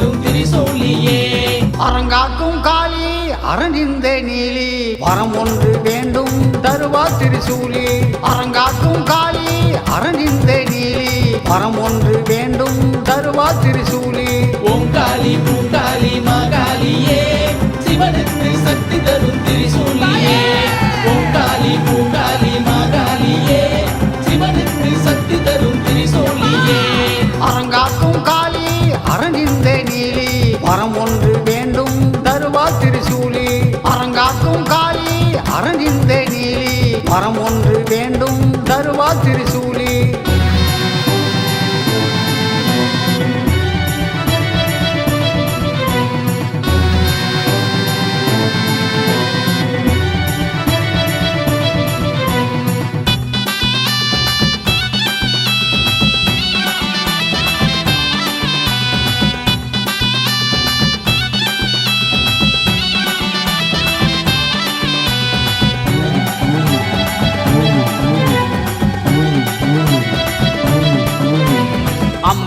தரும் திரிசூலியே. அரங்காக்கும் காளி அரணிந்த நீலி. வரம் ஒன்று வேண்டும் தருவா திரிசூலி. அரங்காக்கும் காளி அரணிந்த நீலி. வரம் ஒன்று வரம் ஒன்று வேண்டும் தருவா திரு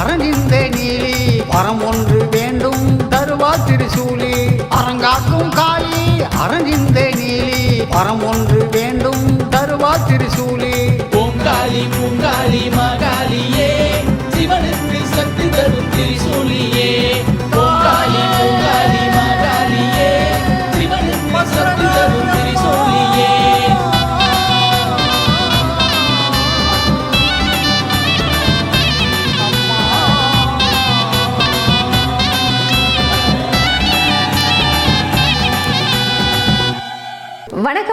அரணிந்த நீலி வரம் ஒன்று வேண்டும் தருவா திருசூலி. அரங்காக்கும் காளி அரணிந்த நீலி வரம் ஒன்று வேண்டும் தருவா திருசூலி.